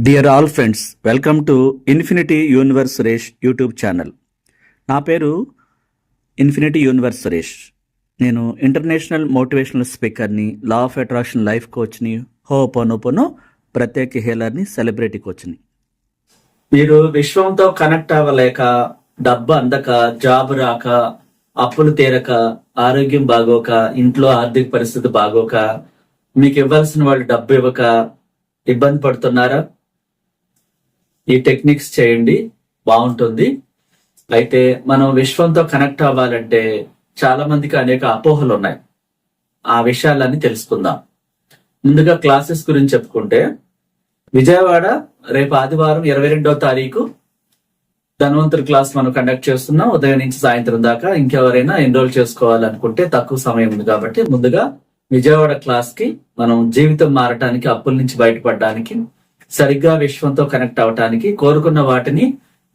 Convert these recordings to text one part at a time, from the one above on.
Dear all friends welcome to infinity universe Suresh YouTube channel నా పేరు infinity universe Suresh నేను international motivational స్పీకర్ని law of attraction life కోచ్ని ho'oponopono ప్రత్యేక హేలర్ని సెలబ్రిటీ కోచ్ని మీరు విశ్వంతో కనెక్ట్ అవ్వలేక డబ్బు అందక జాబ్ రాక అప్పులు తీరక ఆరోగ్యం బాగోక ఇంట్లో ఆర్థిక పరిస్థితి బాగోక మీకు ఇవ్వాల్సిన వాళ్ళు డబ్బు ఇవ్వక ఇబ్బంది పడుతున్నారా? ఈ టెక్నిక్స్ చేయండి బాగుంటుంది. అయితే మనం విశ్వంతో కనెక్ట్ అవ్వాలంటే చాలా మందికి అనేక అపోహలు ఉన్నాయి. ఆ విషయాలన్నీ తెలుసుకుందాం. ముందుగా క్లాసెస్ గురించి చెప్పుకుంటే విజయవాడ రేపు ఆదివారం ఇరవై రెండో తారీఖు ధన్వంతరి క్లాస్ మనం కండక్ట్ చేస్తున్నాం. ఉదయం నుంచి సాయంత్రం దాకా ఇంకెవరైనా ఎన్రోల్ చేసుకోవాలనుకుంటే తక్కువ సమయం ఉంది కాబట్టి ముందుగా విజయవాడ క్లాస్కి మనం జీవితం మారటానికి అప్పుల నుంచి బయటపడడానికి సరిగ్గా విశ్వంతో కనెక్ట్ అవటానికి కోరుకున్న వాటిని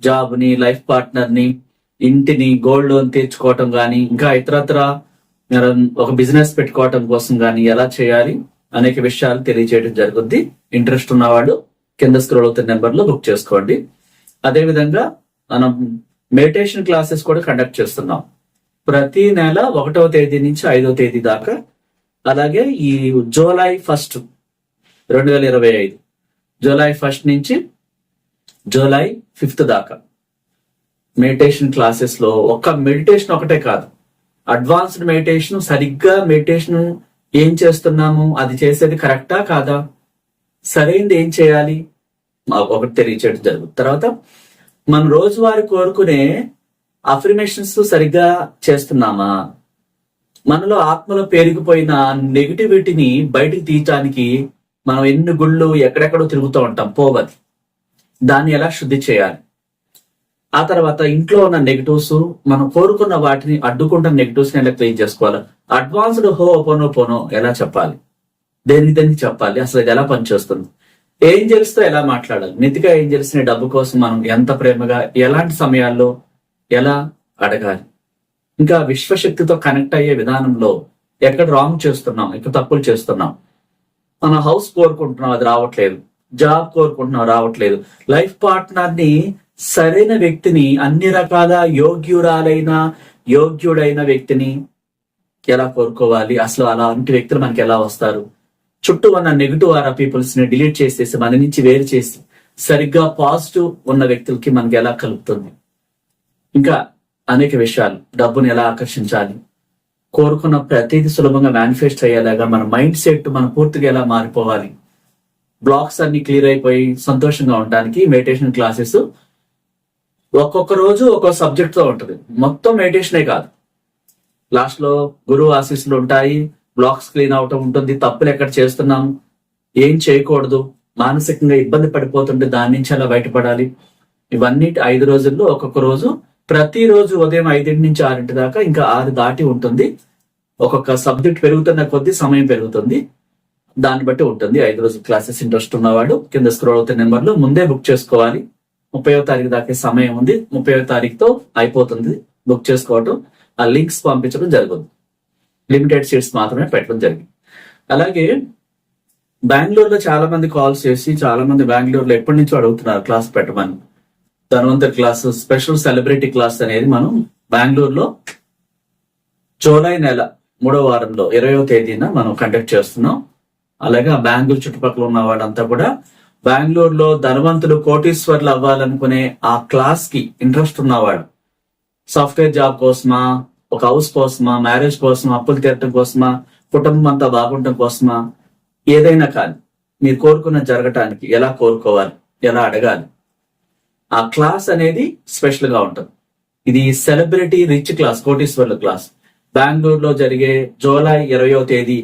జాబ్ని లైఫ్ పార్ట్నర్ని ఇంటిని గోల్డ్ లోన్ తీర్చుకోవటం గాని ఇంకా ఇతరత్ర ఒక బిజినెస్ పెట్టుకోవటం కోసం గాని ఎలా చేయాలి అనేక విషయాలు తెలియజేయడం జరుగుద్ది. ఇంట్రెస్ట్ ఉన్నవాళ్ళు కింద స్క్రోల్ అవుతున్న నెంబర్లో బుక్ చేసుకోండి. అదే విధంగా మనం మెడిటేషన్ క్లాసెస్ కూడా కండక్ట్ చేస్తున్నాం. ప్రతి నెల ఒకటవ తేదీ నుంచి ఐదవ తేదీ దాకా. అలాగే ఈ జూలై ఫస్ట్ రెండు వేల ఇరవై ఐదు జూలై ఫస్ట్ నుంచి జూలై ఫిఫ్త్ దాకా. మెడిటేషన్ క్లాసెస్లో ఒక్క మెడిటేషన్ ఒకటే కాదు. అడ్వాన్స్డ్ మెడిటేషన్ సరిగ్గా మెడిటేషన్ ఏం చేస్తున్నాము అది చేసేది కరెక్టా కాదా? సరైనది ఏం చేయాలి? మాకు ఒకటి తెలియచేయడం జరుగుతుంది. తర్వాత మనం రోజువారి కోరుకునే అఫర్మేషన్స్ సరిగ్గా చేస్తున్నామా? మనలో ఆత్మలో పేరుకుపోయిన నెగిటివిటీని బయటికి తీయటానికి మనం ఎన్ని గుళ్ళు ఎక్కడెక్కడో తిరుగుతూ ఉంటాం పోవది దాన్ని ఎలా శుద్ధి చేయాలి? ఆ తర్వాత ఇంట్లో ఉన్న నెగిటివ్స్ మనం కోరుకున్న వాటిని అడ్డుకుంటున్న నెగిటివ్స్ ఎలా క్లీన్ చేసుకోవాలి? అడ్వాన్స్డ్ హో పోనో పోనో ఎలా చెప్పాలి? దేనికి దేనికి చెప్పాలి? అసలు ఇది ఎలా పనిచేస్తుంది? ఏంజల్స్తో ఎలా మాట్లాడాలి? నితిగా ఏంజల్స్ని డబ్బు కోసం మనం ఎంత ప్రేమగా ఎలాంటి సమయాల్లో ఎలా అడగాలి? ఇంకా విశ్వశక్తితో కనెక్ట్ అయ్యే విధానంలో ఎక్కడ రాంగ్ చేస్తున్నాం ఎక్కడ తప్పులు చేస్తున్నాం మన హౌస్ కోరుకుంటున్నాం అది రావట్లేదు. జాబ్ కోరుకుంటున్నాం రావట్లేదు. లైఫ్ పార్ట్నర్ని సరైన వ్యక్తిని అన్ని రకాల యోగ్యురాలైన యోగ్యుడైన వ్యక్తిని ఎలా కోరుకోవాలి? అసలు అలాంటి వ్యక్తులు మనకి ఎలా వస్తారు? చుట్టూ ఉన్న నెగిటివ్ ఆర్ పీపుల్స్ని డిలీట్ చేసేసి మన నుంచి వేరు చేసి సరిగ్గా పాజిటివ్ ఉన్న వ్యక్తులకి మనకి ఎలా కలుపుతుంది? ఇంకా అనేక విషయాలు. డబ్బుని ఎలా ఆకర్షించాలి? కోరుకున్న ప్రతిదీ సులభంగా మేనిఫెస్ట్ అయ్యేలాగా మన మైండ్ సెట్ మనం పూర్తిగా ఎలా మారిపోవాలి? బ్లాక్స్ అన్ని క్లియర్ అయిపోయి సంతోషంగా ఉండడానికి మెడిటేషన్ క్లాసెస్ ఒక్కొక్క రోజు ఒక్కొక్క సబ్జెక్ట్తో ఉంటుంది. మొత్తం మెడిటేషనే కాదు. లాస్ట్లో గురువు ఆశీస్సులు ఉంటాయి. బ్లాక్స్ క్లీన్ అవటం ఉంటుంది. తప్పులు ఎక్కడ చేస్తున్నాం? ఏం చేయకూడదు? మానసికంగా ఇబ్బంది పడిపోతుంటే దాని నుంచి ఎలా బయటపడాలి? ఇవన్నీ ఐదు రోజుల్లో ఒక్కొక్క రోజు ప్రతిరోజు ఉదయం ఐదింటి నుంచి ఆరింటి దాకా ఇంకా ఆరు దాటి ఉంటుంది. ఒక్కొక్క సబ్జెక్ట్ పెరుగుతున్న కొద్దీ సమయం పెరుగుతుంది. దాన్ని బట్టి ఉంటుంది. ఐదు రోజులు క్లాసెస్ ఇంట్రెస్ట్ ఉన్నవాడు కింద స్క్రోల్ అవుతున్న నెంబర్లో ముందే బుక్ చేసుకోవాలి. ముప్పైవ తారీఖు దాకా సమయం ఉంది. ముప్పైవ తారీఖుతో అయిపోతుంది బుక్ చేసుకోవటం. ఆ లింక్స్ పంపించడం జరుగుతుంది. లిమిటెడ్ సీట్స్ మాత్రమే పెట్టడం జరిగింది. అలాగే బెంగళూరులో చాలా మంది కాల్స్ చేసి చాలా మంది బెంగళూరులో ఎప్పటి నుంచో అడుగుతున్నారు క్లాస్ పెట్టమని. Dhanvantar class special celebrity class అనేది మనం బెంగళూరులో జూలై నెల మూడో వారంలో ఇరవయో తేదీన మనం కండక్ట్ చేస్తున్నాం. అలాగే ఆ బెంగళూరు చుట్టుపక్కల ఉన్న వాళ్ళంతా కూడా బెంగళూరులో ధనవంతులు కోటీశ్వర్లు అవ్వాలనుకునే ఆ క్లాస్కి ఇంట్రెస్ట్ ఉన్నవాడు సాఫ్ట్వేర్ జాబ్ కోసమా ఒక హౌస్ కోసమా మ్యారేజ్ కోసమా అప్పులు తీరటం కోసమా కుటుంబం అంతా బాగుండటం కోసమా ఏదైనా కానీ మీరు కోరుకున్న జరగటానికి ఎలా కోరుకోవాలి ఎలా అడగాలి ఆ క్లాస్ అనేది స్పెషల్గా ఉంటుంది. ఇది సెలబ్రిటీ రిచ్ క్లాస్ కోటీశ్వర్ల క్లాస్. బెంగళూరులో జరిగే జూలై ఇరవయో తేదీ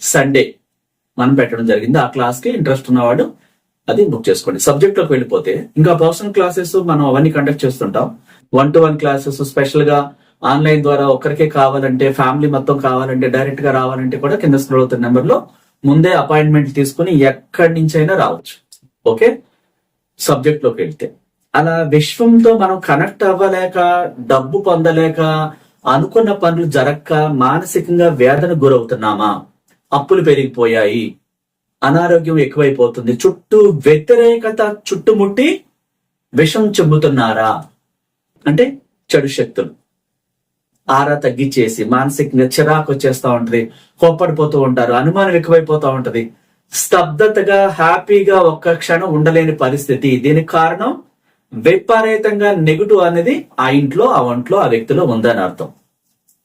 సండే మనం పెట్టడం జరిగింది. ఆ క్లాస్కి ఇంట్రెస్ట్ ఉన్నవాడు అది బుక్ చేసుకోండి. సబ్జెక్ట్లోకి వెళ్ళిపోతే ఇంకా పర్సనల్ క్లాసెస్ మనం అవన్నీ కండక్ట్ చేస్తుంటాం. వన్ టు వన్ క్లాసెస్ స్పెషల్గా ఆన్లైన్ ద్వారా ఒక్కరికే కావాలంటే ఫ్యామిలీ మొత్తం కావాలంటే డైరెక్ట్గా రావాలంటే కూడా కింద స్క్రోల్ అవుతున్న నెంబర్లో ముందే అపాయింట్మెంట్ తీసుకుని ఎక్కడి నుంచైనా రావచ్చు. ఓకే? సబ్జెక్ట్లోకి వెళ్తే. అలా విశ్వంతో మనం కనెక్ట్ అవ్వలేక డబ్బు పొందలేక అనుకున్న పనులు జరక్క మానసికంగా వేదన గురవుతున్నామా? అప్పులు పెరిగిపోయాయి. అనారోగ్యం ఎక్కువైపోతుంది. చుట్టూ వ్యతిరేకత చుట్టుముట్టి విషం చెబుతున్నారా అంటే చెడు శక్తులు. ఆరా తగ్గించేసి మానసికంగా చిరాకు వచ్చేస్తూ ఉంటది. కోప్పడిపోతూ ఉంటారు. అనుమానం ఎక్కువైపోతూ ఉంటది. స్తబ్దతగా హ్యాపీగా ఒక్క క్షణం ఉండలేని పరిస్థితి. దీనికి కారణం విపరీతంగా నెగిటివ్ అనేది ఆ ఇంట్లో ఆ ఒంట్లో ఆ వ్యక్తిలో ఉందని అర్థం.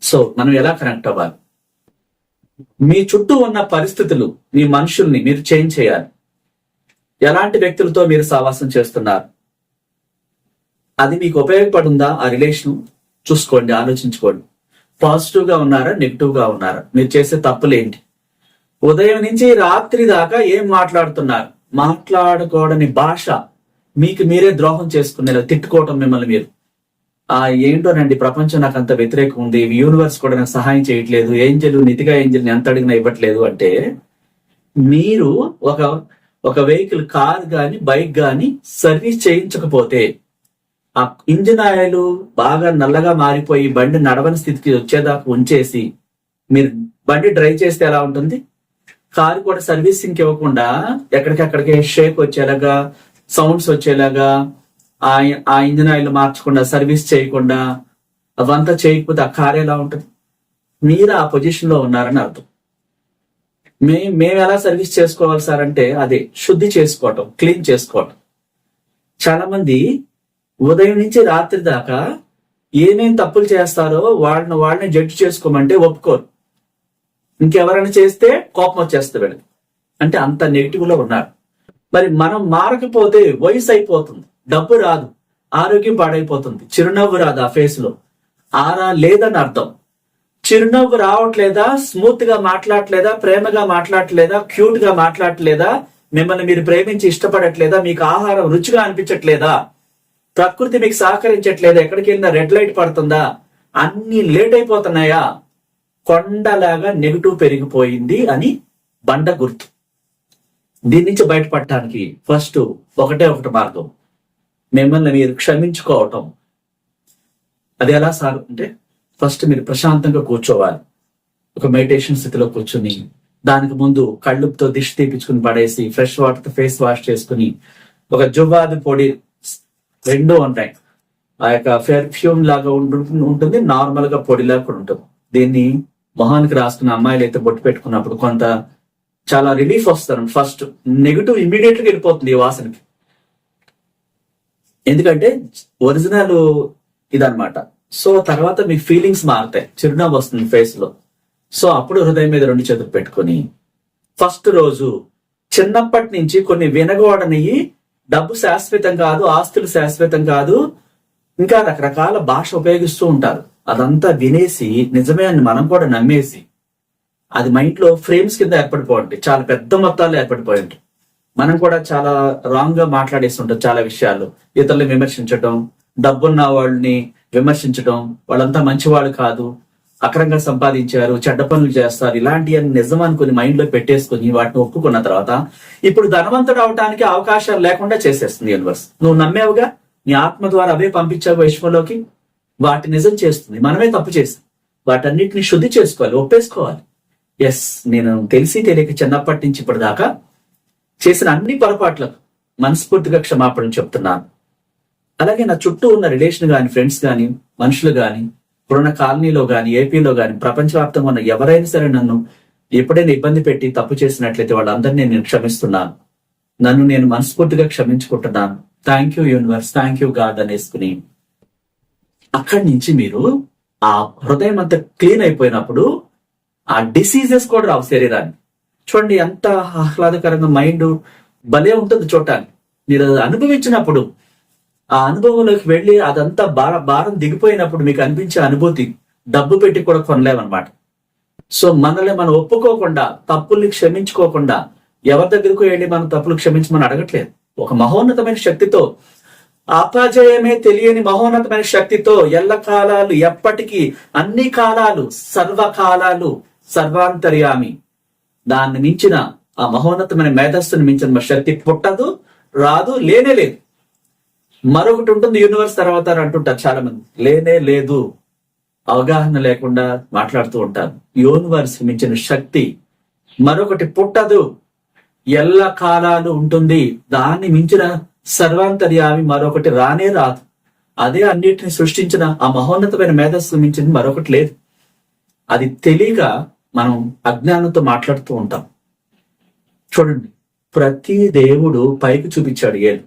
సో మనం ఎలా కనెక్ట్ అవ్వాలి? మీ చుట్టూ ఉన్న పరిస్థితులు మీ మనుషుల్ని మీరు చేంజ్ చేయాలి. ఎలాంటి వ్యక్తులతో మీరు సావాసం చేస్తున్నారు? అది మీకు ఉపయోగపడుందా ఆ రిలేషన్? చూసుకోండి ఆలోచించుకోండి. పాజిటివ్గా ఉన్నారా? నెగిటివ్గా ఉన్నారా? మీరు చేసే తప్పులేంటి? ఉదయం నుంచి రాత్రి దాకా ఏం మాట్లాడుతున్నారు? మాట్లాడుకోవడని భాష మీకు మీరే ద్రోహం చేసుకునేలా తిట్టుకోవటం మిమ్మల్ని మీరు. ఆ ఏంటోనండి ప్రపంచం నాకు అంత వ్యతిరేకం ఉంది యూనివర్స్ కూడా నాకు సహాయం చేయట్లేదు ఏంజలు నితిగా ఏంజల్ ఎంత అడిగినా ఇవ్వట్లేదు అంటే మీరు ఒక ఒక వెహికల్ కార్ కానీ బైక్ కానీ సర్వీస్ చేయించకపోతే ఆ ఇంజిన్ ఆయిల్ బాగా నల్లగా మారిపోయి బండి నడవని స్థితికి వచ్చేదాకా ఉంచేసి మీరు బండి డ్రైవ్ చేస్తే ఎలా ఉంటుంది? కారు కూడా సర్వీసింగ్ ఇవ్వకుండా ఎక్కడికక్కడికి షేక్ వచ్చేలాగా సౌండ్స్ వచ్చేలాగా ఆ ఆ ఇంజిన్ ఆయిల్ మార్చకుండా సర్వీస్ చేయకుండా అవంతా చేయకపోతే ఆ కార్ ఎలా ఉంటుంది? మీరు ఆ పొజిషన్లో ఉన్నారని అర్థం. మే మేము ఎలా సర్వీస్ చేసుకోవాలి సార్ అంటే అదే శుద్ధి చేసుకోవటం క్లీన్ చేసుకోవటం. చాలా మంది ఉదయం నుంచి రాత్రి దాకా ఏమేం తప్పులు చేస్తారో వాళ్ళని వాళ్ళని జడ్జి చేసుకోమంటే ఒప్పుకోరు. ఇంకెవరైనా చేస్తే కోపం వచ్చేస్తే వీళ్ళకి. అంటే అంత నెగిటివ్లో ఉన్నారు. మరి మనం మారకపోతే వయసు అయిపోతుంది. డబ్బు రాదు. ఆరోగ్యం పాడైపోతుంది. చిరునవ్వు రాదు ఆ ఫేస్లో. ఆరా లేదని అర్థం. చిరునవ్వు రావట్లేదా? స్మూత్గా మాట్లాడట్లేదా? ప్రేమగా మాట్లాడట్లేదా? క్యూట్గా మాట్లాడట్లేదా? మిమ్మల్ని మీరు ప్రేమించి ఇష్టపడట్లేదా? మీకు ఆహారం రుచిగా అనిపించట్లేదా? ప్రకృతి మీకు సహకరించట్లేదా? ఎక్కడికి వెళ్ళినా రెడ్ లైట్ పడుతుందా? అన్ని లేట్ అయిపోతున్నాయా? కొండలాగా నెగిటివ్ పెరిగిపోయింది అని బండ గుర్తు. దీని నుంచి బయటపడటానికి ఫస్ట్ ఒకటే ఒకటి మార్గం. మిమ్మల్ని మీరు క్షమించుకోవటం. అది ఎలా సార్ అంటే ఫస్ట్ మీరు ప్రశాంతంగా కూర్చోవాలి. ఒక మెడిటేషన్ స్థితిలో కూర్చుని దానికి ముందు కళ్ళుతో దిష్టి తీపించుకుని పడేసి ఫ్రెష్ వాటర్తో ఫేస్ వాష్ చేసుకుని ఒక జువ్వాది పొడి రెండూ ఉంటాయి. ఆ యొక్క పెర్ఫ్యూమ్ లాగా ఉంటుంది నార్మల్గా పొడిలాగా కూడా ఉంటుంది. దీన్ని మొహానికి రాసుకున్న అమ్మాయిలు అయితే బొట్టు పెట్టుకున్నప్పుడు కొంత చాలా రిలీఫ్ వస్తారు. ఫస్ట్ నెగిటివ్ ఇమీడియట్గా వెళ్ళిపోతుంది ఈ వాసనకి. ఎందుకంటే ఒరిజినల్ ఇదనమాట సో తర్వాత మీ ఫీలింగ్స్ మారుతాయి. చిరునవ్వు వస్తుంది ఫేస్లో. సో అప్పుడు హృదయం మీద రెండు చేతులు పెట్టుకొని ఫస్ట్ రోజు చిన్నప్పటి నుంచి కొన్ని వినగోడనివి డబ్బు శాశ్వతం కాదు ఆస్తులు శాశ్వతం కాదు ఇంకా రకరకాల భాష ఉపయోగిస్తూ ఉంటారు. అదంతా వినేసి నిజమే అని మనం కూడా నమ్మేసి అది మైండ్లో ఫ్రేమ్స్ కింద ఏర్పడిపోయింది చాలా పెద్ద మొత్తాల్లో ఏర్పడిపోయింది మనం కూడా చాలా రాంగ్గా మాట్లాడేస్తుంటాం చాలా విషయాలు ఇతరులను విమర్శించడం డబ్బున్న వాళ్ళని విమర్శించడం వాళ్ళంతా మంచివాళ్ళు కాదు అక్రంగా సంపాదించారు చెడ్డ పనులు చేస్తారు ఇలాంటివన్నీ నిజం అనుకుని మైండ్లో పెట్టేసుకుని వాటిని ఒప్పుకున్న తర్వాత ఇప్పుడు ధనవంతుడు అవటానికి అవకాశాలు లేకుండా చేసేస్తుంది యూనివర్స్ నువ్వు నమ్మేవుగా? నీ ఆత్మ ద్వారా అవే పంపించావు విశ్వంలోకి వాటి నిజం చేస్తుంది. మనమే తప్పు చేసి వాటన్నిటిని శుద్ధి చేసుకోవాలి ఒప్పేసుకోవాలి. ఎస్ నేను తెలిసి తెలియక చిన్నప్పటి నుంచి ఇప్పటిదాకా చేసిన అన్ని పొరపాట్లకు మనస్ఫూర్తిగా క్షమాపణ చెప్తున్నాను. అలాగే నా చుట్టూ ఉన్న రిలేషన్ కానీ ఫ్రెండ్స్ కానీ మనుషులు కానీ ఇప్పుడున్న కాలనీలో కానీ ఏపీలో కానీ ప్రపంచవ్యాప్తంగా ఉన్న ఎవరైనా సరే నన్ను ఎప్పుడైనా ఇబ్బంది పెట్టి తప్పు చేసినట్లయితే వాళ్ళందరినీ నేను క్షమిస్తున్నాను. నన్ను నేను మనస్ఫూర్తిగా క్షమించుకుంటున్నాను. Thank you universe thank you God అనేసుకుని. అక్కడి నుంచి మీరు ఆ హృదయం అంతా క్లీన్ అయిపోయినప్పుడు ఆ డిసీజెస్ కూడా రావు శరీరాన్ని. చూడండి ఎంత ఆహ్లాదకరంగా మైండ్ భలే ఉంటుంది చూడటానికి. మీరు అది అనుభవించినప్పుడు ఆ అనుభవంలోకి వెళ్ళి అదంతా భార భారం దిగిపోయినప్పుడు మీకు అనిపించే అనుభూతి డబ్బు పెట్టి కూడా కొనలేమన్నమాట. సో మనల్ని మనం ఒప్పుకోకుండా తప్పుల్ని క్షమించుకోకుండా ఎవరి దగ్గరకు వెళ్ళి మనం తప్పులు క్షమించమని అడగట్లేదు. ఒక మహోన్నతమైన శక్తితో అపజయమే తెలియని మహోన్నతమైన శక్తితో ఎల్ల కాలాలు ఎప్పటికీ అన్ని కాలాలు సర్వకాలాలు సర్వాంతర్యామి. దాన్ని మించిన ఆ మహోన్నతమైన మేధస్సును మించిన మా శక్తి పుట్టదు రాదు లేనే లేదు. మరొకటి ఉంటుంది యూనివర్స్ తర్వాత అంటుంటారు చాలా మంది లేనే లేదు. అవగాహన లేకుండా మాట్లాడుతూ ఉంటారు. యూనివర్స్ మించిన శక్తి మరొకటి పుట్టదు. ఎల్ల కాలాలు ఉంటుంది. దాన్ని మించిన సర్వాంతర్యామి మరొకటి రానే రాదు. అదే అన్నిటిని సృష్టించిన ఆ మహోన్నతమైన మేధస్సు మించింది మరొకటి లేదు. అది తెలియక మనం అజ్ఞానంతో మాట్లాడుతూ ఉంటాం. చూడండి ప్రతి దేవుడు పైకి చూపించాడు ఏలు.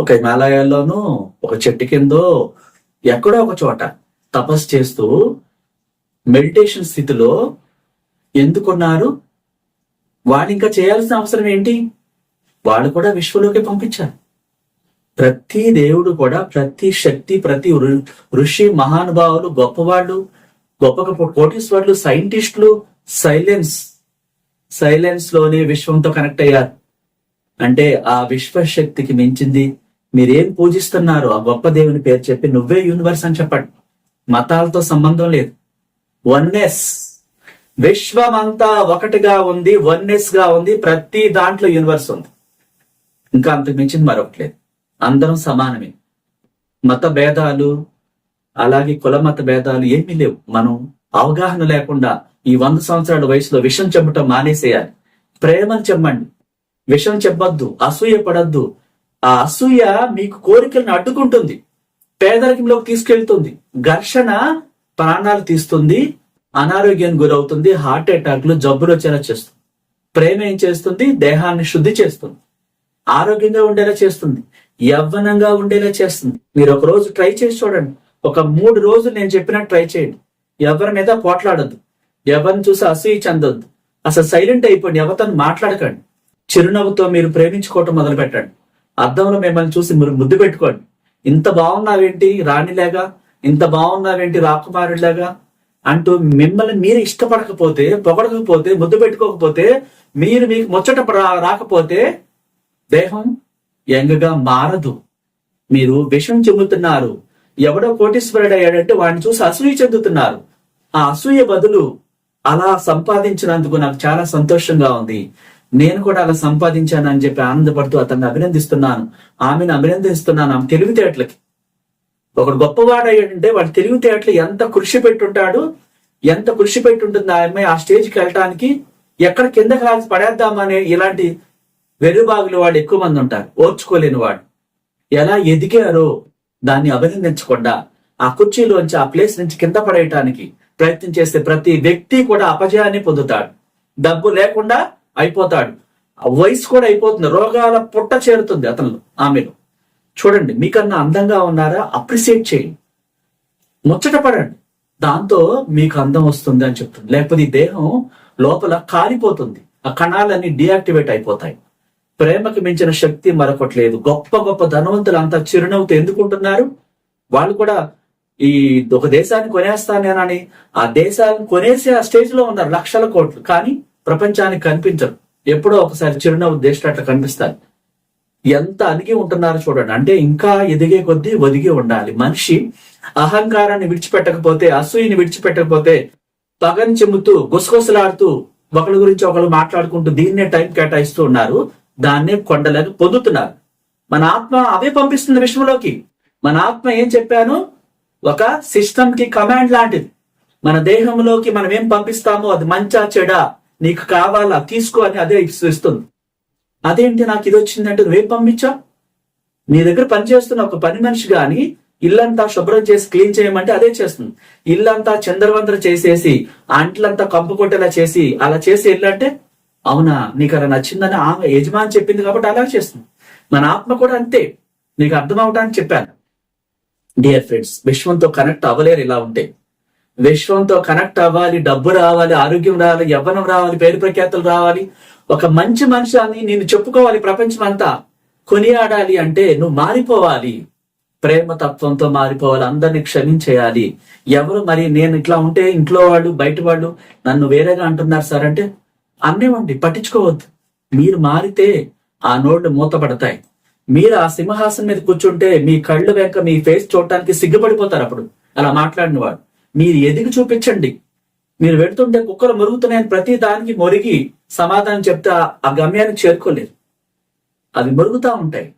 ఒక హిమాలయాల్లోనూ ఒక చెట్టు కిందో ఎక్కడో ఒక చోట తపస్సు చేస్తూ మెడిటేషన్ స్థితిలో ఎందుకున్నారు? వాడు ఇంకా చేయాల్సిన అవసరం ఏంటి? వాళ్ళు కూడా విశ్వలోకి పంపించారు. ప్రతి దేవుడు కూడా ప్రతి శక్తి ప్రతి ఋ- ఋషి మహానుభావులు గొప్పవాళ్ళు గొప్ప గొప్ప కోటీశ్వర్లు సైంటిస్టులు సైలెన్స్ సైలెన్స్లోనే విశ్వంతో కనెక్ట్ అయ్యారు. అంటే ఆ విశ్వశక్తికి మించింది మీరేం పూజిస్తున్నారు? ఆ గొప్ప దేవుని పేరు చెప్పి నువ్వే యూనివర్స్ అని చెప్పండి. మతాలతో సంబంధం లేదు. వన్నెస్. విశ్వమంతా ఒకటిగా ఉంది వన్నెస్గా ఉంది ప్రతి దాంట్లో యూనివర్స్ ఉంది. ఇంకా అంతకు మించింది మరొకటి లేదు. అందరం సమానమే. మత భేదాలు అలాగే కులమత భేదాలు ఏమీ లేవు. మనం అవగాహన లేకుండా ఈ వంద సంవత్సరాల వయసులో విషం చెప్పటం మానేసేయాలి. ప్రేమను చెప్పండి విషం చెప్పొద్దు అసూయ పడద్దు. ఆ అసూయ మీకు కోరికలను అడ్డుకుంటుంది. పేదరికంలోకి తీసుకెళ్తుంది. ఘర్షణ ప్రాణాలు తీస్తుంది. అనారోగ్యానికి గురవుతుంది. హార్ట్ అటాక్లు జబ్బులు వచ్చేలా చేస్తుంది. ప్రేమ ఏం చేస్తుంది? దేహాన్ని శుద్ధి చేస్తుంది. ఆరోగ్యంగా ఉండేలా చేస్తుంది. యవ్వనంగా ఉండేలా చేస్తుంది. మీరు ఒక రోజు ట్రై చేసి చూడండి. ఒక మూడు రోజులు నేను చెప్పినట్టు ట్రై చేయండి. ఎవరి మీద పోట్లాడద్దు. ఎవరిని చూసి అసూయ చెందొద్దు. అసలు సైలెంట్ అయిపోండి. ఎవరితో మాట్లాడకండి. చిరునవ్వుతో మీరు ప్రేమించుకోవటం మొదలు పెట్టండి అద్దంలో మిమ్మల్ని చూసి మీరు ముద్దు పెట్టుకోండి. ఇంత బాగున్నావేంటి రాణిలాగా? ఇంత బాగున్నావేంటి రాకుమారుడిలాగా? అంటూ మిమ్మల్ని మీరు ఇష్టపడకపోతే పొగడకపోతే ముద్దు పెట్టుకోకపోతే మీరు మీకు ముచ్చట రాకపోతే దేహం యంగగా మారదు. మీరు విషం చెబుతున్నారు ఎవడో కోటీశ్వరుడు అయ్యాడంటే వాడిని చూసి అసూయ చెందుతున్నారు. ఆ అసూయ బదులు అలా సంపాదించినందుకు నాకు చాలా సంతోషంగా ఉంది. నేను కూడా అలా సంపాదించాను అని చెప్పి ఆనందపడుతూ అతన్ని అభినందిస్తున్నాను. ఆమెను అభినందిస్తున్నాను ఆమె తెలివితేటలకి. ఒకడు గొప్పవాడయ్యాడంటే వాడు తెలివితేటలు ఎంత కృషి పెట్టుంటాడు ఎంత కృషి పెట్టుంటుంది ఆమె ఆ స్టేజ్కి వెళ్ళటానికి ఎక్కడ కింద రాసి పడేద్దామనే ఇలాంటి వెరుబాగులు వాడు ఎక్కువ మంది ఉంటారు. ఓర్చుకోలేని వాడు. ఎలా ఎదిగారో దాన్ని అభినందించకుండా ఆ కుర్చీలోంచి ఆ ప్లేస్ నుంచి కింద పడేయటానికి ప్రయత్నం చేస్తే ప్రతి వ్యక్తి కూడా అపజయాన్ని పొందుతాడు. డబ్బు లేకుండా అయిపోతాడు. ఆ వయసు కూడా అయిపోతుంది. రోగాల పుట్ట చేరుతుంది అతను ఆమెలో. చూడండి మీకన్నా అందంగా ఉన్నారా అప్రిసియేట్ చేయండి. ముచ్చట పడండి. దాంతో మీకు అందం వస్తుంది అని చెప్తుంది. లేకపోతే ఈ దేహం లోపల కాలిపోతుంది. ఆ కణాలన్నీ డియాక్టివేట్ అయిపోతాయి. ప్రేమకు మించిన శక్తి మరొకటి లేదు. గొప్ప గొప్ప ధనవంతులు అంతా చిరునవ్వుతో ఎందుకుంటున్నారు? వాళ్ళు కూడా ఈ ఒక దేశాన్ని కొనేస్తానేనని ఆ దేశాలను కొనేసి ఆ స్టేజ్లో ఉన్నారు లక్షల కోట్లు. కానీ ప్రపంచానికి కనిపించరు. ఎప్పుడో ఒకసారి చిరునవ్వు దేశం అట్లా కనిపిస్తారు ఎంత అణిగి ఉంటున్నారో చూడండి. అంటే ఇంకా ఎదిగే కొద్దీ ఒదిగి ఉండాలి. మనిషి అహంకారాన్ని విడిచిపెట్టకపోతే అసూయని విడిచిపెట్టకపోతే పగని చెమ్ముతూ గుసగుసలాడుతూ ఒకరి గురించి ఒకరు మాట్లాడుకుంటూ దీన్నే టైం కేటాయిస్తూ ఉన్నారు. దాన్నే కొండలను పొందుతున్నారు. మన ఆత్మ అవే పంపిస్తుంది విషయంలోకి మన ఆత్మ ఏం చెప్పాను? ఒక సిస్టమ్కి కమాండ్ లాంటిది. మన దేహంలోకి మనం ఏం పంపిస్తామో అది మంచా చెడా? నీకు కావాలా? తీసుకో అని అదే ఇస్తుంది. అదేంటి నాకు ఇది వచ్చిందంటే నువ్వేం పంపించా నీ దగ్గర పనిచేస్తున్న ఒక పని మనిషి గాని ఇల్లంతా శుభ్రం చేసి క్లీన్ చేయమంటే అదే చేస్తుంది. ఇల్లంతా చంద్రవందర చేసేసి అంట్లంతా కంపు కొట్టేలా చేసి అలా చేసి ఇల్లంటే అవునా? నీకు అలా నచ్చిందని ఆమె యజమాని చెప్పింది కాబట్టి అలా చేస్తుంది. మన ఆత్మ కూడా అంతే. నీకు అర్థం అవటానికి చెప్పాను. డియర్ ఫ్రెండ్స్ విశ్వంతో కనెక్ట్ అవ్వలేరు ఇలా ఉంటే. విశ్వంతో కనెక్ట్ అవ్వాలి డబ్బు రావాలి ఆరోగ్యం రావాలి యవ్వనం రావాలి పేరు ప్రఖ్యాతులు రావాలి. ఒక మంచి మనిషి అని నేను చెప్పుకోవాలి ప్రపంచం అంతా కొనియాడాలి అంటే నువ్వు మారిపోవాలి. ప్రేమ తత్వంతో మారిపోవాలి అందరిని క్షమించేయాలి. ఎవరు మరి నేను ఇట్లా ఉంటే ఇంట్లో వాళ్ళు బయట వాళ్ళు నన్ను వేరేగా అంటున్నారు సార్ అంటే అన్నేవండి పట్టించుకోవద్దు. మీరు మారితే ఆ నోళ్ళు మూతపడతాయి. మీరు ఆ సింహాసనం మీద కూర్చుంటే మీ కళ్ళు వెంక మీ ఫేస్ చూడటానికి సిగ్గుపడిపోతారు అప్పుడు. అలా మాట్లాడిన వాడు. మీరు ఎదిగి చూపించండి. మీరు వెళ్తుంటే కుక్కలు మురుగుతున్నాయని ప్రతి దానికి మొరిగి సమాధానం చెప్తే ఆ- ఆ గమ్యానికి చేరుకోలేరు. అవి మురుగుతా ఉంటాయి.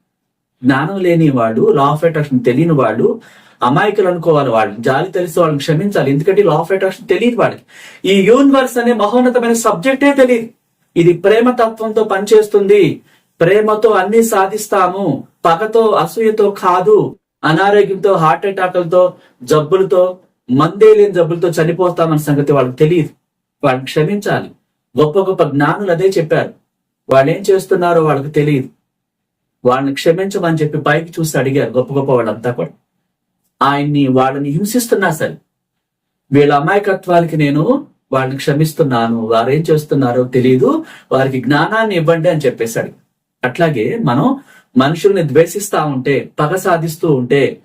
జ్ఞానం లేని వాడు లా ఆఫ్ అట్రాక్షన్ తెలియని వాడు అమాయకులు అనుకోవాలి వాళ్ళు జాలి తెలిసి వాళ్ళని క్షమించాలి. ఎందుకంటే లా ఆఫ్ అట్రాక్షన్ తెలియదు వాడికి ఈ యూనివర్స్ అనే మహోన్నతమైన సబ్జెక్టే తెలియదు. ఇది ప్రేమ తత్వంతో పనిచేస్తుంది. ప్రేమతో అన్ని సాధిస్తాము. పగతో అసూయతో కాదు. అనారోగ్యంతో హార్ట్ అటాక్లతో జబ్బులతో మందే లేని జబ్బులతో చనిపోతామన్న సంగతి వాళ్ళకి తెలియదు. వాళ్ళని క్షమించాలి. గొప్ప గొప్ప జ్ఞానులు అదే చెప్పారు. వాళ్ళు ఏం చేస్తున్నారో వాళ్ళకి తెలియదు. వాళ్ళని క్షమించమని చెప్పి పైకి చూసి అడిగారు గొప్ప గొప్ప వాళ్ళంతా కూడా. ఆయన్ని వాళ్ళని హింసిస్తున్నా సరే. వీళ్ళ అమాయకత్వాలకి నేను వాళ్ళని క్షమిస్తున్నాను. వారు ఏం చేస్తున్నారో తెలియదు వారికి జ్ఞానాన్ని ఇవ్వండి అని చెప్పేశాడు. అట్లాగే మనం మనుషుల్ని ద్వేషిస్తా ఉంటే పగ సాధిస్తూ ఉంటే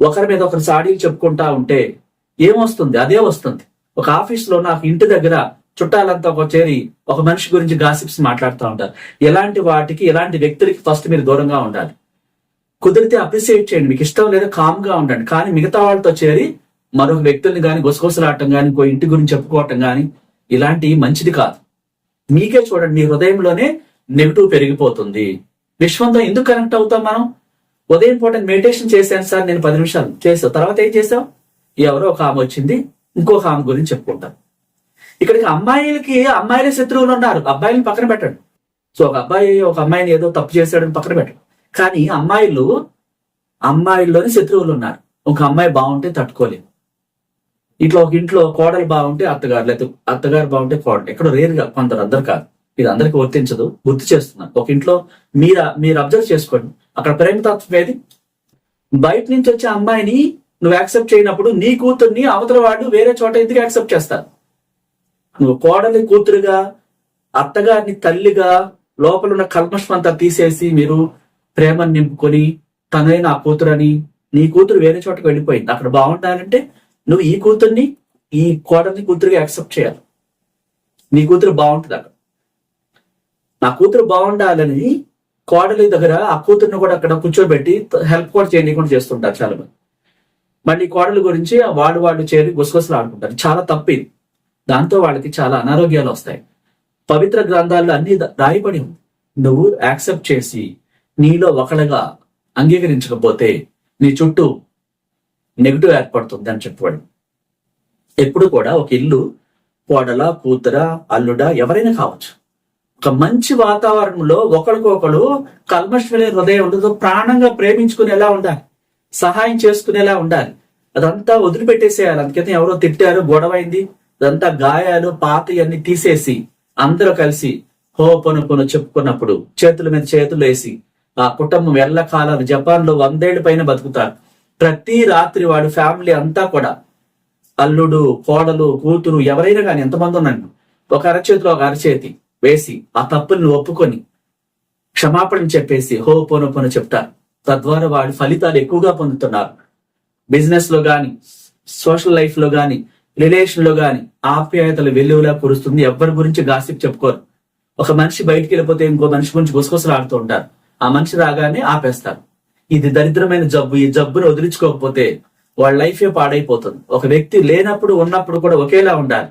ఒకరి మీద ఒకరు సాడీలు చెప్పుకుంటా ఉంటే ఏమొస్తుంది? అదే వస్తుంది. ఒక ఆఫీస్లో నాకు ఇంటి దగ్గర చుట్టాలంతా ఒక చేరి ఒక మనిషి గురించి గాసిప్స్ మాట్లాడుతూ ఉంటారు. ఎలాంటి వాటికి ఎలాంటి వ్యక్తులకి ఫస్ట్ మీరు దూరంగా ఉండాలి? కుదిరితే అప్రిసియేట్ చేయండి. మీకు ఇష్టం లేదా కామ్గా ఉండండి. కానీ మిగతా వాళ్ళతో చేరి మరొక వ్యక్తుల్ని కానీ గుసగుసలాడటం కానీ ఇంకో ఇంటి గురించి చెప్పుకోవటం కానీ ఇలాంటి మంచిది కాదు. మీకే చూడండి మీ హృదయంలోనే నెగిటివ్ పెరిగిపోతుంది. విశ్వంతో ఎందుకు కనెక్ట్ అవుతాం మనం? ఉదయం పూట మెడిటేషన్ చేశాను సార్ నేను పది నిమిషాలు చేసావు తర్వాత ఏం చేసావు ఎవరో ఒక ఆమె వచ్చింది ఇంకొక ఆమె గురించి చెప్పుకుంటాం. ఇక్కడికి అమ్మాయిలకి అమ్మాయిలే శత్రువులు ఉన్నారు. అబ్బాయిలను పక్కన పెట్టండి. సో ఒక అబ్బాయి ఒక అమ్మాయిని ఏదో తప్పు చేశాడని పక్కన పెట్టండి. కానీ అమ్మాయిలు అమ్మాయిల్లోని శత్రువులు ఉన్నారు. ఒక అమ్మాయి బాగుంటే తట్టుకోలేదు ఇట్లా ఒక ఇంట్లో కోడలు బాగుంటే అత్తగారు లేకపోతే అత్తగారు బాగుంటే కోడలు. ఎక్కడో రేరుగా కొందరు అందరు కాదు. ఇది అందరికి వర్తించదు గుర్తు చేస్తున్నారు. ఒక ఇంట్లో మీరు మీరు అబ్జర్వ్ చేసుకోండి. అక్కడ ప్రేమతత్వం ఏది? బయట నుంచి వచ్చే అమ్మాయిని నువ్వు యాక్సెప్ట్ చేయనప్పుడు నీ కూతుర్ని అవతల వాడు వేరే చోట ఎందుకు యాక్సెప్ట్ చేస్తారు? నువ్వు కోడలి కూతురుగా అత్తగారిని తల్లిగా లోపల ఉన్న కల్మషం అంతా తీసేసి మీరు ప్రేమను నింపుకొని తనైన ఆ కూతురని నీ కూతురు వేరే చోటకి వెళ్ళిపోయింది. అక్కడ బాగుండాలంటే నువ్వు ఈ కూతుర్ని ఈ కోడల్ని కూతురుగా యాక్సెప్ట్ చేయాలి. నీ కూతురు బాగుంటుంది అక్కడ. నా కూతురు బాగుండాలని కోడలి దగ్గర ఆ కూతురుని కూడా అక్కడ కూర్చోబెట్టి హెల్ప్ కూడా చేయకుండా చేస్తుంటారు చాలా మంది మళ్ళీ కోడల గురించి వాడు వాళ్ళు చేరి గుసగుసలు ఆడుకుంటారు చాలా తప్పు దాంతో వాళ్ళకి చాలా అనారోగ్యాలు వస్తాయి. పవిత్ర గ్రంథాల్లో అన్ని రాయిపడి రాయబడి ఉంది. నువ్వు యాక్సెప్ట్ చేసి నీలో ఒకళ్ళగా అంగీకరించకపోతే నీ చుట్టూ నెగిటివ్ ఏర్పడుతుంది అని చెప్పాడు ఎప్పుడు కూడా ఒక ఇల్లు కోడల కూతుర అల్లుడ ఎవరైనా కావచ్చు. ఒక మంచి వాతావరణంలో ఒకరికొకరు కల్మషమైన హృదయం ఉండదు ప్రాణంగా ప్రేమించుకునేలా ఉండాలి సహాయం చేసుకునేలా ఉండాలి. అదంతా వదిలిపెట్టేసేయాలి. అందుకని ఎవరో తిట్టారు గొడవైంది అదంతా గాయాలు పాత అన్ని తీసేసి అందరూ కలిసి హో పొను పను చెప్పుకున్నప్పుడు చేతుల మీద చేతులు వేసి ఆ కుటుంబం ఎల్లకాలాలు జపాన్లో వందేళ్ళ పైన బతుకుతారు. ప్రతి రాత్రి వాడు ఫ్యామిలీ అంతా కూడా అల్లుడు కోడలు కూతురు ఎవరైనా కానీ ఎంతమంది ఉన్నాను ఒక అరచేతిలో ఒక అరచేతి వేసి ఆ తప్పుల్ని ఒప్పుకొని క్షమాపణ చెప్పేసి హో పోను పోను చెప్తారు. తద్వారా వాడి ఫలితాలు ఎక్కువగా పొందుతున్నారు. బిజినెస్లో గాని సోషల్ లైఫ్లో గాని రిలేషన్లో గాని ఆప్యాయతలు వెల్లువలా కురుస్తుంది. ఎవరి గురించి గాసిప్ చెప్పుకోరు. ఒక మనిషి బయటికి వెళ్ళిపోతే ఇంకో మనిషి గురించి గుసగుసలు ఆడుతూ ఉంటారు. ఆ మనిషి రాగానే ఆపేస్తారు. ఇది దరిద్రమైన జబ్బు ఈ జబ్బును వదిలించుకోకపోతే వాళ్ళ లైఫే పాడైపోతుంది. ఒక వ్యక్తి లేనప్పుడు ఉన్నప్పుడు కూడా ఒకేలా ఉండాలి.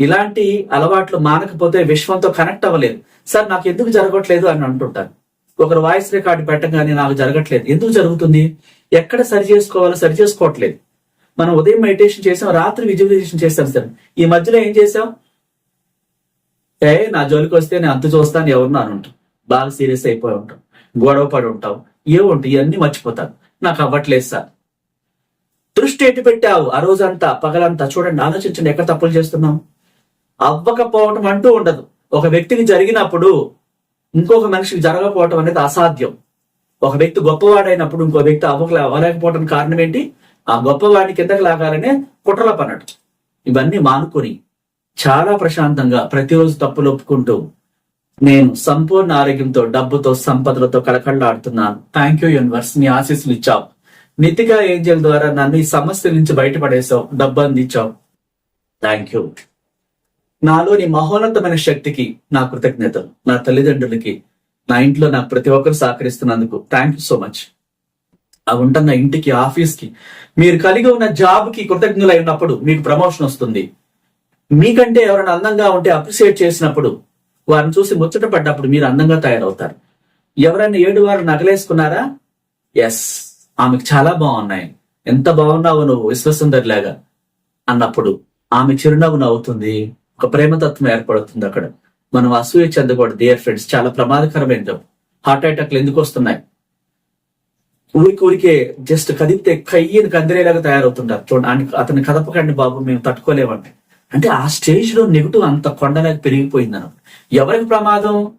ఇలాంటి అలవాట్లు మానకపోతే విశ్వంతో కనెక్ట్ అవ్వలేదు. సార్ నాకు ఎందుకు జరగట్లేదు? అని అంటుంటారు. ఒకరు వాయిస్ రికార్డు పెట్టగానే నాకు జరగట్లేదు. ఎందుకు జరుగుతుంది? ఎక్కడ సరి చేసుకోవాలో సరి చేసుకోవట్లేదు. మనం ఉదయం మెడిటేషన్ చేసాం రాత్రి విజువలైజేషన్ చేస్తాం సార్. ఈ మధ్యలో ఏం చేసాం? ఏ నా జోలికి వస్తే నేను అంత చూస్తాను ఎవరు అని ఉంటాం బాగా సీరియస్ అయిపోయి ఉంటాం. గొడవ పడి ఉంటాం. ఏ ఉంటాయి ఇవన్నీ మర్చిపోతాను. నాకు అవ్వట్లేదు సార్. దృష్టి ఎటు పెట్టావు? ఆ రోజంతా పగలంతా చూడండి ఆలోచించండి ఎక్కడ తప్పులు చేస్తున్నాం? అవ్వకపోవటం అంటూ ఉండదు. ఒక వ్యక్తికి జరిగినప్పుడు ఇంకొక మనిషికి జరగకపోవటం అనేది అసాధ్యం. ఒక వ్యక్తి గొప్పవాడైనప్పుడు ఇంకో వ్యక్తి అవ్వక అవ్వలేకపోవడం కారణం ఏంటి? ఆ గొప్పవాడిని కిందకి లాగాలనే కుట్రల పనడు ఇవన్నీ మానుకొని చాలా ప్రశాంతంగా ప్రతిరోజు తప్పులు ఒప్పుకుంటూ నేను సంపూర్ణ ఆరోగ్యంతో డబ్బుతో సంపదలతో కళకళలాడుతున్నాను. థ్యాంక్ యూ యూనివర్స్ నీ ఆశీస్సులు ఇచ్చావు. నితిగా ఏంజల్ ద్వారా నన్ను ఈ సమస్య నుంచి బయటపడేశావు. డబ్బు అందించావు. థ్యాంక్ యూ నాలోని మహోన్నతమైన శక్తికి నా కృతజ్ఞతలు. నా తల్లిదండ్రులకి నా ఇంట్లో నాకు ప్రతి ఒక్కరు సహకరిస్తున్నందుకు థ్యాంక్ యూ సో మచ్ అవి ఉంటున్న ఇంటికి ఆఫీస్కి మీరు కలిగి ఉన్న జాబ్కి కృతజ్ఞులై ఉన్నప్పుడు మీకు ప్రమోషన్ వస్తుంది. మీకంటే ఎవరైనా అందంగా ఉంటే అప్రిసియేట్ చేసినప్పుడు వారిని చూసి ముచ్చట పడ్డప్పుడు మీరు అందంగా తయారవుతారు. ఎవరైనా ఏడు వారు నగలేసుకున్నారా? ఎస్ ఆమెకు చాలా బాగున్నాయి. ఎంత బాగున్నావు నువ్వు విశ్వసుందరిలాగా. అన్నప్పుడు ఆమె చిరునవ్వు నవ్వుతుంది. ఒక ప్రేమతత్వం ఏర్పడుతుంది అక్కడ. మనం అసూయ చెందకూడదు డియర్ ఫ్రెండ్స్ చాలా ప్రమాదకరమైన జబ్బు హార్ట్ అటాక్లు ఎందుకు వస్తున్నాయి? ఊరికి ఊరికే జస్ట్ కదిపితే కయ్యని కందిరేలాగా తయారవుతుంటారు. చూడండి అతని కదపకండి బాబు మేము తట్టుకోలేమండి. అంటే ఆ స్టేజ్లో నెగిటివ్ అంత కొండలాగా పెరిగిపోయిందను ఎవరికి ప్రమాదం?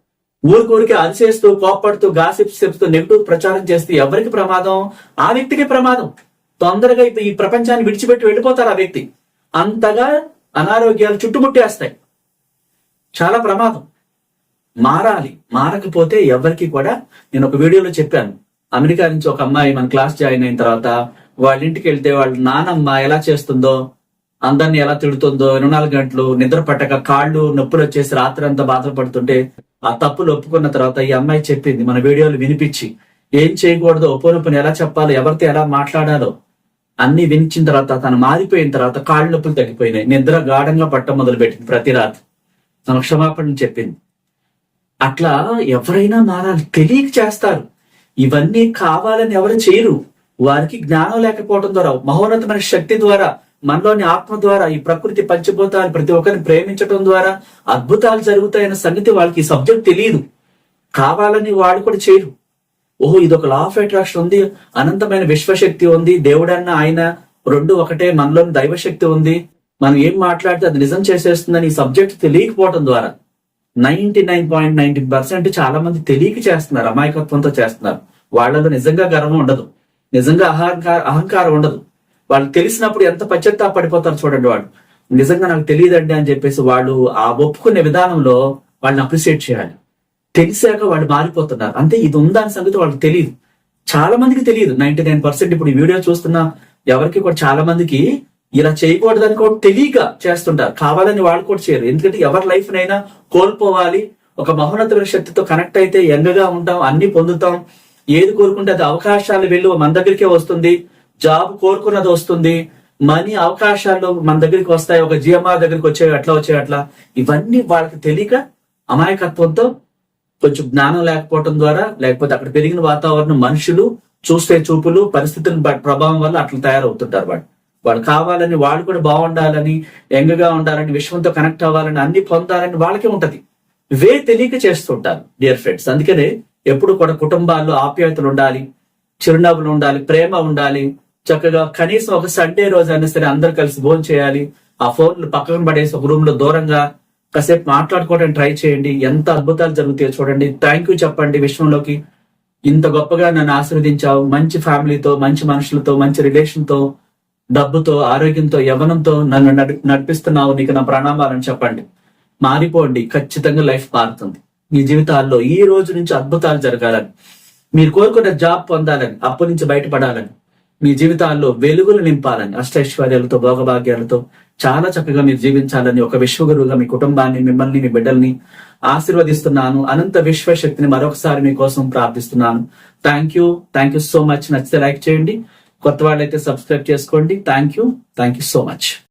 ఊరికూరికి అలసేస్తూ కోప్పడుతూ గాసిప్స్ చెప్తూ నెగిటివ్ ప్రచారం చేస్తూ ఎవరికి ప్రమాదం? ఆ వ్యక్తికి ప్రమాదం. తొందరగా ఇప్పుడు ఈ ప్రపంచాన్ని విడిచిపెట్టి వెళ్ళిపోతారు ఆ వ్యక్తి. అంతగా అనారోగ్యాలు చుట్టుముట్టేస్తాయి. చాలా ప్రమాదం. మారాలి. మారకపోతే ఎవరికి కూడా నేను ఒక వీడియోలో చెప్పాను. అమెరికా నుంచి ఒక అమ్మాయి మన క్లాస్ జాయిన్ అయిన తర్వాత వాళ్ళ ఇంటికి వెళ్తే వాళ్ళ నానమ్మ ఎలా చేస్తుందో? అందరిని ఎలా తిడుతుందో ఇరవై నాలుగు గంటలు నిద్ర పట్టక కాళ్ళు నొప్పులు వచ్చేసి రాత్రి అంతా బాధపడుతుంటే ఆ తప్పులు ఒప్పుకున్న తర్వాత ఈ అమ్మాయి చెప్పింది మన వీడియోలు వినిపించి. ఏం చేయకూడదో ఒప్పునొప్పుని ఎలా చెప్పాలో ఎవరితో ఎలా మాట్లాడాలో అన్ని వినిచిన తర్వాత తను మారిపోయిన తర్వాత కాళ్ళు నొప్పులు తగ్గిపోయినాయి. నిద్ర గాఢంగా పట్టం మొదలు పెట్టింది ప్రతి రాత్రి తన క్షమాపణ చెప్పింది. అట్లా ఎవరైనా మారాలి తెలియక చేస్తారు. ఇవన్నీ కావాలని ఎవరు చేయరు. వారికి జ్ఞానం లేకపోవడం ద్వారా మహోన్నతమైన శక్తి ద్వారా మనలోని ఆత్మ ద్వారా ఈ ప్రకృతి పంచభూతాలు ప్రతి ఒక్కరిని ప్రేమించడం ద్వారా అద్భుతాలు జరుగుతాయన్న సంగతి వాళ్ళకి ఈ సబ్జెక్ట్ తెలియదు కావాలని వాళ్ళు కూడా చేయరు. ఓహో ఇది ఒక లా ఆఫ్ అట్రాక్షన్ ఉంది అనంతమైన విశ్వశక్తి ఉంది దేవుడన్న ఆయన రెండు ఒకటే మనలోని దైవశక్తి ఉంది. మనం ఏం మాట్లాడితే అది నిజం చేసేస్తుందని ఈ సబ్జెక్ట్ తెలియకపోవడం ద్వారా ninety nine point ninety percent చాలా మంది తెలియక చేస్తున్నారు అమాయకత్వంతో చేస్తున్నారు. వాళ్ళలో నిజంగా గర్వం ఉండదు. నిజంగా అహంకార అహంకారం ఉండదు. వాళ్ళు తెలిసినప్పుడు ఎంత పశ్చత్తా పడిపోతారు చూడండి వాళ్ళు. నిజంగా నాకు తెలియదండి అని చెప్పేసి వాళ్ళు ఆ ఒప్పుకునే విధానంలో వాళ్ళని అప్రిషియేట్ చేయాలి. తెలిసాక వాళ్ళు మారిపోతున్నారు. అంతే ఇది ఉందని సంగతి వాళ్ళకి తెలియదు. చాలా మందికి తెలియదు. నైన్టీ నైన్ పర్సెంట్ ఇప్పుడు ఈ వీడియో చూస్తున్న ఎవరికి కూడా చాలా మందికి ఇలా చేయకూడదని కూడా తెలియక చేస్తుంటారు. కావాలని వాళ్ళు కూడా చేయరు. ఎందుకంటే ఎవరి లైఫ్ నైనా కోల్పోవాలి. ఒక మహోన్నతమైన శక్తితో కనెక్ట్ అయితే యంగగా ఉంటాం అన్ని పొందుతాం. ఏది కోరుకుంటే అది అవకాశాలు వెళ్ళు మన దగ్గరికే వస్తుంది. జాబ్ కోరుకున్నది వస్తుంది. మనీ అవకాశాలు మన దగ్గరికి వస్తాయి. ఒక జిఎంఆర్ దగ్గరికి వచ్చేవి అట్లా వచ్చేవి అట్లా. ఇవన్నీ వాళ్ళకి తెలియక అమాయకత్వంతో కొంచెం జ్ఞానం లేకపోవడం ద్వారా లేకపోతే అక్కడ పెరిగిన వాతావరణం మనుషులు చూస్తే చూపులు పరిస్థితుల ప్రభావం వల్ల అట్లా తయారవుతుంటారు వాళ్ళు. వాళ్ళు కావాలని వాళ్ళు కూడా బాగుండాలని యంగ్గా ఉండాలని విశ్వంతో కనెక్ట్ అవ్వాలని అన్ని పొందాలని వాళ్ళకే ఉంటది. వే తెలియక చేస్తుంటారు డియర్ ఫ్రెండ్స్. అందుకనే ఎప్పుడు కూడా కుటుంబాల్లో ఆప్యాయతలు ఉండాలి చిరునవ్వులు ఉండాలి ప్రేమ ఉండాలి చక్కగా కనీసం ఒక సండే రోజు అయినా సరే అందరు కలిసి భోజనం చేయాలి. ఆ ఫోన్లు పక్కన పడేసి ఒక రూమ్లో దూరంగా కాసేపు మాట్లాడుకోవడానికి ట్రై చేయండి. ఎంత అద్భుతాలు జరుగుతాయో చూడండి. థ్యాంక్ యూ చెప్పండి విశ్వంలోకి ఇంత గొప్పగా నన్ను ఆశీర్వదించావు. మంచి ఫ్యామిలీతో మంచి మనుషులతో మంచి రిలేషన్తో డబ్బుతో ఆరోగ్యంతో యవనంతో నన్ను నడిపిస్తున్నావు. నీకు నా ప్రణామాలను చెప్పండి. మారిపోండి. ఖచ్చితంగా లైఫ్ మారుతుంది. మీ జీవితాల్లో ఈ రోజు నుంచి అద్భుతాలు జరగాలని. మీరు కోరుకున్న జాబ్ పొందాలని. అప్పు నుంచి బయటపడాలని. మీ జీవితాల్లో వెలుగులు నింపాలని అష్టైశ్వర్యాలతో భోగభాగ్యాలతో చాలా చక్కగా మీరు జీవించాలని ఒక విశ్వగురువుగా మీ కుటుంబాన్ని మిమ్మల్ని మీ బిడ్డల్ని ఆశీర్వదిస్తున్నాను. అనంత విశ్వశక్తిని మరొకసారి మీకోసం ప్రార్థిస్తున్నాను. Thank you thank you so much నచ్చితే లైక్ చేయండి. కొత్త వాళ్ళైతే సబ్స్క్రైబ్ చేసుకోండి. Thank you thank you so much